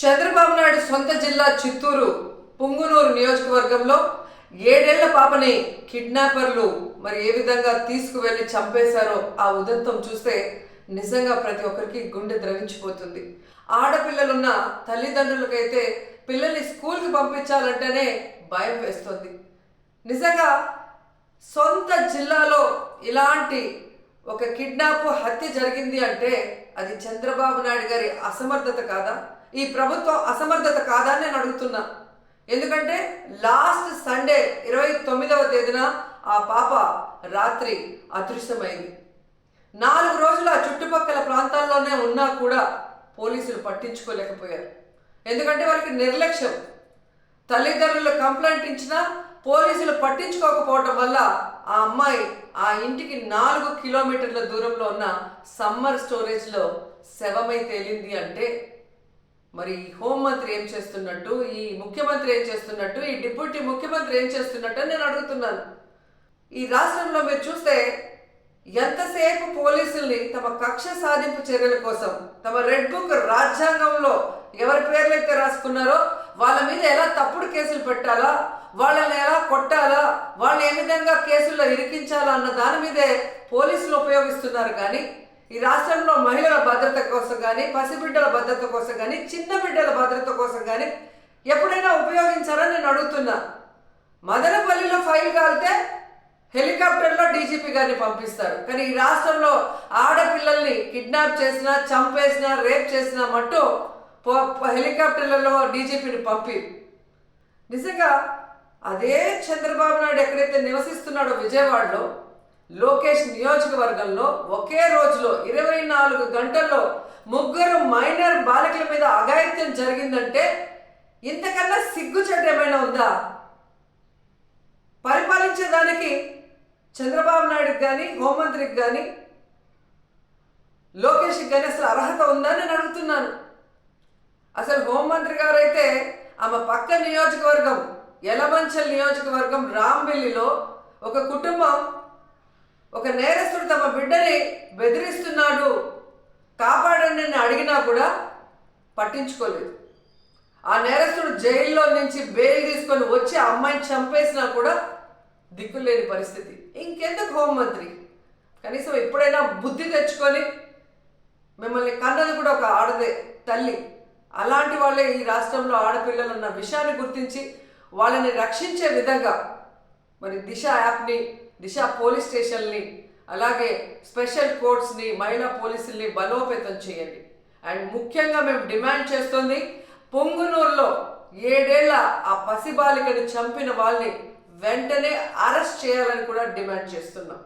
చంద్రబాబు నాయుడు సొంత జిల్లా చిత్తూరు పుంగునూరు నియోజకవర్గంలో ఏడేళ్ళ పాపని కిడ్నాపర్లు మరి ఏ విధంగా తీసుకువెళ్ళి చంపేశారో ఆ ఉదంతం చూస్తే నిజంగా ప్రతి ఒక్కరికి గుండె ద్రవించిపోతుంది. ఆడపిల్లలున్న తల్లిదండ్రులకైతే పిల్లల్ని స్కూల్కి పంపించాలంటేనే భయం వేస్తుంది. నిజంగా సొంత జిల్లాలో ఇలాంటి ఒక కిడ్నాప్ హత్య జరిగింది అంటే అది చంద్రబాబు నాయుడు గారి అసమర్థత కాదా? ఈ ప్రభుత్వం అసమర్థత కాదా నేను అడుగుతున్నా. ఎందుకంటే లాస్ట్ సండే ఇరవై తొమ్మిదవ తేదీన ఆ పాప రాత్రి అదృశ్యమైంది. నాలుగు రోజులు ఆ చుట్టుపక్కల ప్రాంతాల్లోనే ఉన్నా కూడా పోలీసులు పట్టించుకోలేకపోయారు. ఎందుకంటే వాళ్ళకి నిర్లక్ష్యం. తల్లిదండ్రులు కంప్లైంట్ ఇచ్చినా పోలీసులు పట్టించుకోకపోవటం వల్ల ఆ అమ్మాయి ఆ ఇంటికి నాలుగు కిలోమీటర్ల దూరంలో ఉన్న సమ్మర్ స్టోరేజ్లో శవమై తేలింది అంటే మరి హోంమంత్రి ఏం చేస్తున్నట్టు ఈ ముఖ్యమంత్రి ఏం చేస్తున్నట్టు ఈ డిప్యూటీ ముఖ్యమంత్రి ఏం చేస్తున్నట్టు నేను అడుగుతున్నాను. ఈ రాష్ట్రంలో మీరు చూస్తే ఎంతసేపు పోలీసుల్ని తమ కక్ష సాధింపు చర్యల కోసం తమ రెడ్ బుక్ రాజ్యాంగంలో ఎవరి పేర్లైతే రాసుకున్నారో వాళ్ళ మీద ఎలా తప్పుడు కేసులు పెట్టాలా వాళ్ళని ఎలా కొట్టాలా వాళ్ళు ఏ విధంగా కేసుల్లో ఇరికించాలా అన్న దాని మీదే పోలీసులు ఉపయోగిస్తున్నారు కానీ ఈ రాష్ట్రంలో మహిళల భద్రత కోసం కానీ పసిబిడ్డల భద్రత కోసం కానీ చిన్న బిడ్డల భద్రత కోసం కానీ ఎప్పుడైనా ఉపయోగించారని నేను అడుగుతున్నా. మదనపల్లిలో ఫైల్ కాలితే హెలికాప్టర్లో డీజీపీ గారిని పంపిస్తారు. కానీ ఈ రాష్ట్రంలో ఆడపిల్లల్ని కిడ్నాప్ చేసినా చంపేసినా రేప్ చేసినా మట్టు హెలికాప్టర్లలో డీజీపీని పంపి. నిజంగా అదే చంద్రబాబు నాయుడు ఎక్కడైతే నివసిస్తున్నాడో విజయవాడలో లోకేష్ నియోజకవర్గంలో ఒకే రోజులో ఇరవై నాలుగు గంటల్లో ముగ్గురు మైనర్ బాలికల మీద అఘాయిత్యం జరిగిందంటే ఇంతకన్నా సిగ్గుచేటు ఏమైనా ఉందా? పరిపాలించేదానికి చంద్రబాబు నాయుడుకి కానీ హోంమంత్రికి కానీ లోకేష్కి కానీ అసలు అర్హత ఉందా నేను అడుగుతున్నాను. అసలు హోంమంత్రి గారు అయితే ఆమె పక్క నియోజకవర్గం ఎలమంచల్ నియోజకవర్గం రాంబెల్లిలో ఒక కుటుంబం ఒక నేరస్తుడు తమ బిడ్డని బెదిరిస్తున్నాడు. కాపాడండి అని అడిగినా కూడా పట్టించుకోలేదు. ఆ నేరస్తుడు జైల్లో నుంచి బెయిల్ తీసుకొని వచ్చి అమ్మాయిని చంపేసినా కూడా దిక్కులేని పరిస్థితి. ఇంకెందుకు హోంమంత్రి? కనీసం ఎప్పుడైనా బుద్ధి తెచ్చుకొని మిమ్మల్ని కన్నది కూడా ఒక ఆడదే తల్లి. అలాంటి వాళ్ళే ఈ రాష్ట్రంలో ఆడపిల్లలు ఉన్న విషయాన్ని గుర్తించి వాళ్ళని రక్షించే విధంగా మరి దిశ యాప్ని దిశ పోలీస్ స్టేషన్ని అలాగే స్పెషల్ కోర్ట్స్ని మహిళా పోలీసుల్ని బలోపేతం చేయండి. అండ్ ముఖ్యంగా మేము డిమాండ్ చేస్తుంది పొంగునూరులో ఏడేళ్ళ ఆ పసిబాలికని చంపిన వాళ్ళని వెంటనే అరెస్ట్ చేయాలని కూడా డిమాండ్ చేస్తున్నాం.